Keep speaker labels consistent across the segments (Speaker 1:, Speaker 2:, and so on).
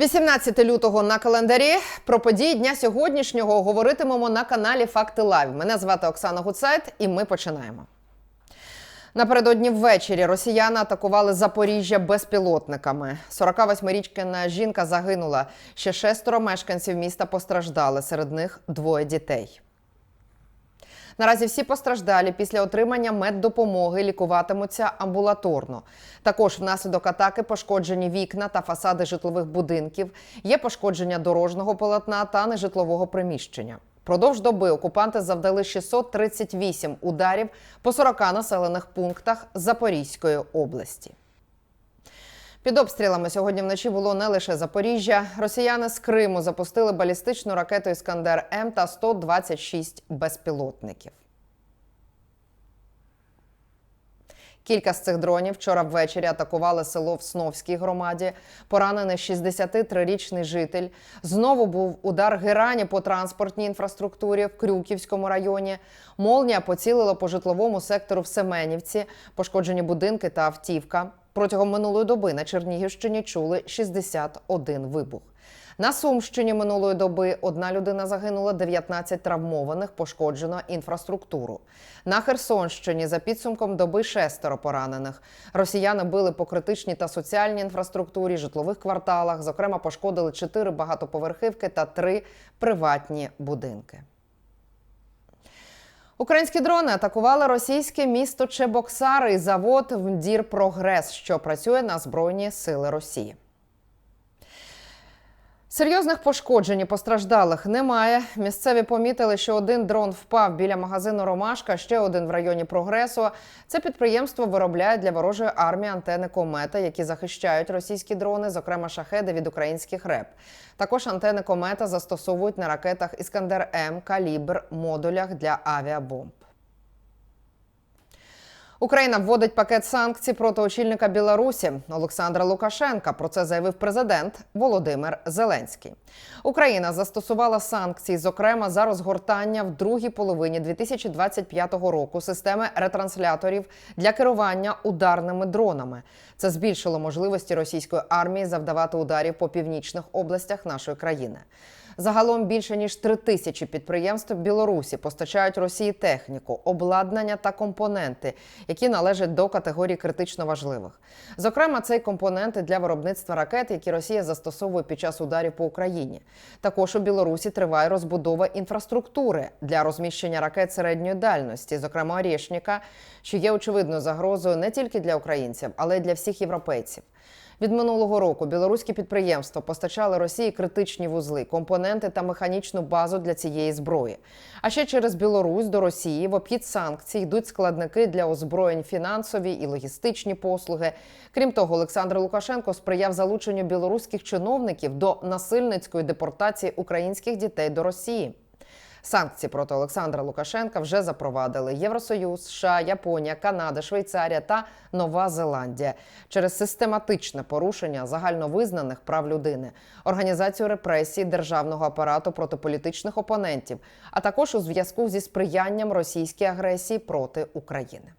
Speaker 1: 18 лютого на календарі про події дня сьогоднішнього говоритимемо на каналі Факти Лайв. Мене звати Оксана Гуцайт, і ми починаємо. Напередодні ввечері росіяни атакували Запоріжжя безпілотниками. 48-річна жінка загинула. Ще шестеро мешканців міста постраждали. Серед них двоє дітей. Наразі всі постраждалі після отримання меддопомоги лікуватимуться амбулаторно. Також внаслідок атаки пошкоджені вікна та фасади житлових будинків. Є пошкодження дорожнього полотна та нежитлового приміщення. Продовж доби окупанти завдали 638 ударів по 40 населених пунктах Запорізької області. Під обстрілами сьогодні вночі було не лише Запоріжжя. Росіяни з Криму запустили балістичну ракету Іскандер М та 126 безпілотників. Кілька з цих дронів вчора ввечері атакували село в Сновській громаді. Поранений 63-річний житель. Знову був удар герані по транспортній інфраструктурі в Крюківському районі. Молнія поцілила по житловому сектору в Семенівці, пошкоджені будинки та автівка. Протягом минулої доби на Чернігівщині чули 61 вибух. На Сумщині минулої доби одна людина загинула, 19 травмованих, пошкоджено інфраструктуру. На Херсонщині за підсумком доби шестеро поранених. Росіяни били по критичній та соціальній інфраструктурі, житлових кварталах. Зокрема, пошкодили чотири багатоповерхівки та три приватні будинки. Українські дрони атакували російське місто Чебоксари і завод Вдір Прогрес, що працює на Збройні сили Росії. Серйозних пошкоджень і постраждалих немає. Місцеві помітили, що один дрон впав біля магазину Ромашка, ще один в районі прогресу. Це підприємство виробляє для ворожої армії антени комета, які захищають російські дрони, зокрема шахеди від українських РЕП. Також антени комета застосовують на ракетах Іскандер М, калібр, модулях для авіабомб. Україна вводить пакет санкцій проти очільника Білорусі Олександра Лукашенка. Про це заявив президент Володимир Зеленський. Україна застосувала санкції, зокрема за розгортання в другій половині 2025 року системи ретрансляторів для керування ударними дронами. Це збільшило можливості російської армії завдавати ударів по північних областях нашої країни. Загалом більше ніж три тисячі підприємств Білорусі постачають Росії техніку, обладнання та компоненти, які належать до категорії критично важливих. Зокрема, це й компоненти для виробництва ракет, які Росія застосовує під час ударів по Україні. Також у Білорусі триває розбудова інфраструктури для розміщення ракет середньої дальності, зокрема Орєшніка, що є очевидною загрозою не тільки для українців, але й для всіх європейців. Від минулого року білоруські підприємства постачали Росії критичні вузли, компоненти та механічну базу для цієї зброї. А ще через Білорусь до Росії в обхід санкцій йдуть складники для озброєнь фінансові і логістичні послуги. Крім того, Олександр Лукашенко сприяв залученню білоруських чиновників до насильницької депортації українських дітей до Росії. Санкції проти Олександра Лукашенка вже запровадили Євросоюз, США, Японія, Канада, Швейцарія та Нова Зеландія через систематичне порушення загальновизнаних прав людини, організацію репресій державного апарату проти політичних опонентів, а також у зв'язку зі сприянням російській агресії проти України.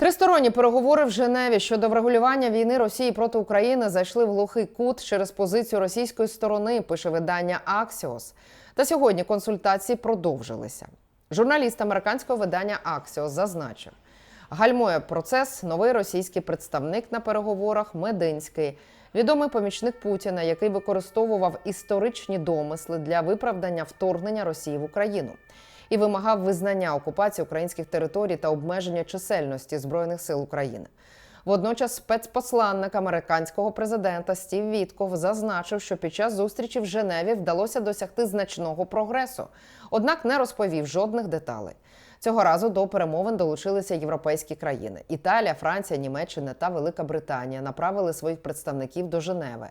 Speaker 1: Тристоронні переговори в Женеві щодо врегулювання війни Росії проти України зайшли в глухий кут через позицію російської сторони. Пише видання Аксіос. Та сьогодні консультації продовжилися. Журналіст американського видання Аксіос зазначив, гальмує процес новий російський представник на переговорах Мединський, відомий помічник Путіна, який використовував історичні домисли для виправдання вторгнення Росії в Україну і вимагав визнання окупації українських територій та обмеження чисельності збройних сил України. Водночас спецпосланник американського президента Стів Вітков зазначив, що під час зустрічі в Женеві вдалося досягти значного прогресу, однак не розповів жодних деталей. Цього разу до перемовин долучилися європейські країни. Італія, Франція, Німеччина та Велика Британія направили своїх представників до Женеви.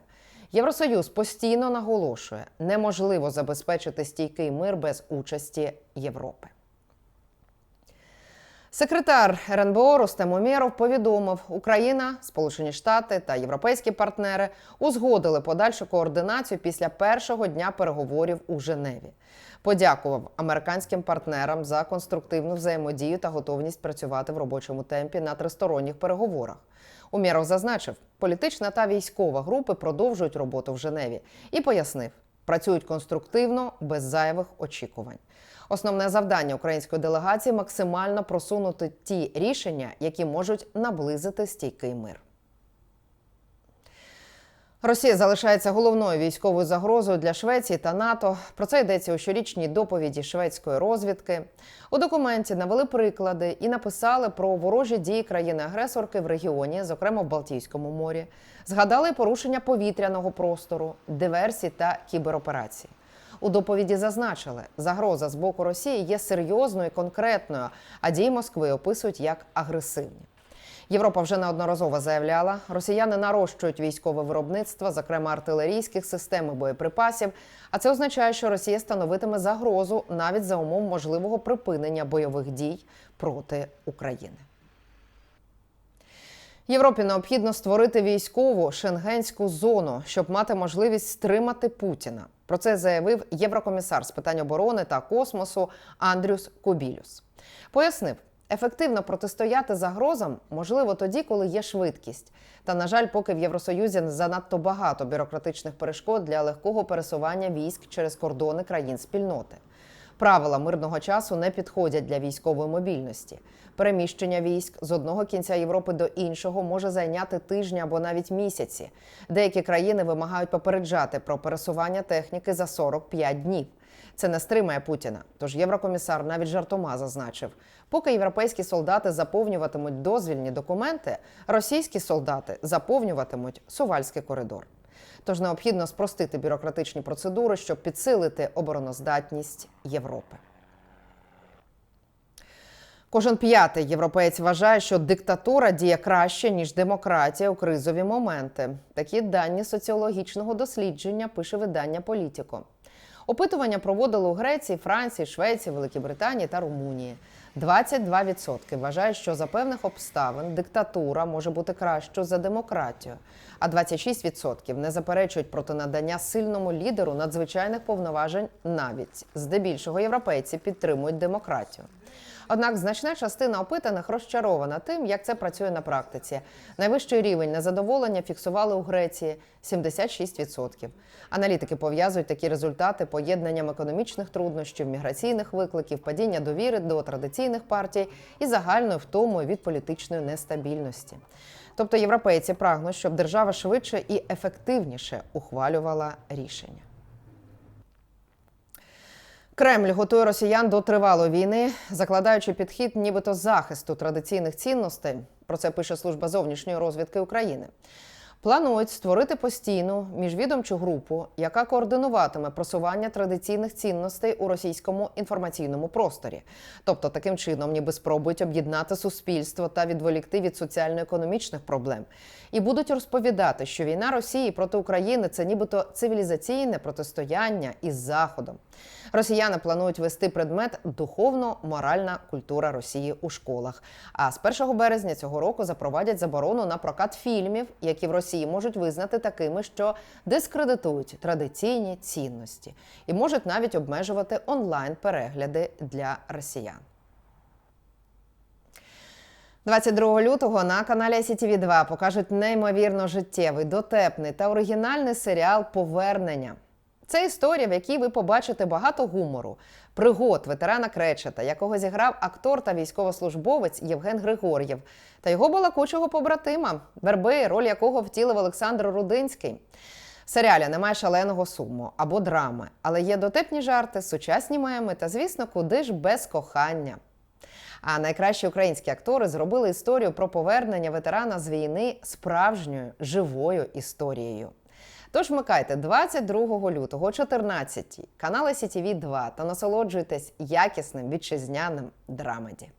Speaker 1: Євросоюз постійно наголошує, неможливо забезпечити стійкий мир без участі Європи. Секретар РНБО Рустем Умєров повідомив, Україна, Сполучені Штати та європейські партнери узгодили подальшу координацію після першого дня переговорів у Женеві. Подякував американським партнерам за конструктивну взаємодію та готовність працювати в робочому темпі на тристоронніх переговорах. Умєров зазначив, політична та військова групи продовжують роботу в Женеві і пояснив, працюють конструктивно без зайвих очікувань. Основне завдання української делегації максимально просунути ті рішення, які можуть наблизити стійкий мир. Росія залишається головною військовою загрозою для Швеції та НАТО. Про це йдеться у щорічній доповіді шведської розвідки. У документі навели приклади і написали про ворожі дії країни-агресорки в регіоні, зокрема в Балтійському морі. Згадали порушення повітряного простору, диверсій та кібероперацій. У доповіді зазначили, загроза з боку Росії є серйозною і конкретною, а дії Москви описують як агресивні. Європа вже неодноразово заявляла, росіяни нарощують військове виробництво, зокрема артилерійських систем і боєприпасів. А це означає, що Росія становитиме загрозу навіть за умов можливого припинення бойових дій проти України. Європі необхідно створити військову шенгенську зону, щоб мати можливість стримати Путіна. Про це заявив єврокомісар з питань оборони та космосу Андрюс Кобілюс. Пояснив, ефективно протистояти загрозам можливо тоді, коли є швидкість. Та на жаль, поки в Євросоюзі занадто багато бюрократичних перешкод для легкого пересування військ через кордони країн спільноти. Правила мирного часу не підходять для військової мобільності. Переміщення військ з одного кінця Європи до іншого може зайняти тижні або навіть місяці. Деякі країни вимагають попереджати про пересування техніки за 45 днів. Це не стримає Путіна. Тож єврокомісар навіть жартома зазначив, поки європейські солдати заповнюватимуть дозвільні документи, російські солдати заповнюватимуть сувальський коридор. Тож необхідно спростити бюрократичні процедури, щоб підсилити обороноздатність Європи. Кожен п'ятий європеєць вважає, що диктатура діє краще ніж демократія у кризові моменти. Такі дані соціологічного дослідження пише видання Політіко. Опитування проводили у Греції, Франції, Швеції, Великій Британії та Румунії. 22% вважають, що за певних обставин диктатура може бути кращою за демократію, а 26% не заперечують проти надання сильному лідеру надзвичайних повноважень навіть здебільшого європейці підтримують демократію. Однак значна частина опитаних розчарована тим, як це працює на практиці. Найвищий рівень незадоволення фіксували у Греції 76%. Аналітики пов'язують такі результати поєднанням економічних труднощів, міграційних викликів, падіння довіри до традиційних партій і загальною втомою від політичної нестабільності. Тобто європейці прагнуть, щоб держава швидше і ефективніше ухвалювала рішення. Кремль готує росіян до тривалої війни, закладаючи підхід, нібито захисту традиційних цінностей. Про це пише служба зовнішньої розвідки України. Планують створити постійну міжвідомчу групу, яка координуватиме просування традиційних цінностей у російському інформаційному просторі. Тобто, таким чином, ніби спробують об'єднати суспільство та відволікти від соціально-економічних проблем, і будуть розповідати, що війна Росії проти України це нібито цивілізаційне протистояння із Заходом. Росіяни планують вести предмет духовно-моральна культура Росії у школах. А з 1 березня цього року запровадять заборону на прокат фільмів, які в Росії можуть визнати такими, що дискредитують традиційні цінності, і можуть навіть обмежувати онлайн перегляди для росіян. 22 лютого на каналі СІТВ 2 покажуть неймовірно життєвий, дотепний та оригінальний серіал Повернення. Це історія, в якій ви побачите багато гумору, пригод ветерана Кречета, якого зіграв актор та військовослужбовець Євген Григор'єв, та його балакучого побратима, верби, роль якого втілив Олександр Рудинський. В серіалі немає шаленого суму або драми, але є дотепні жарти, сучасні меми та, звісно, куди ж без кохання. А найкращі українські актори зробили історію про повернення ветерана з війни справжньою живою історією. Тож вмикайте 22 лютого о 14 канали СІТВ 2 та насолоджуйтесь якісним вітчизняним драмеді.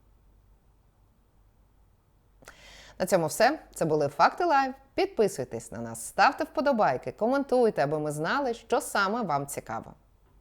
Speaker 1: На цьому все. Це були Факти Лайв. Підписуйтесь на нас, ставте вподобайки, коментуйте, аби ми знали, що саме вам цікаво.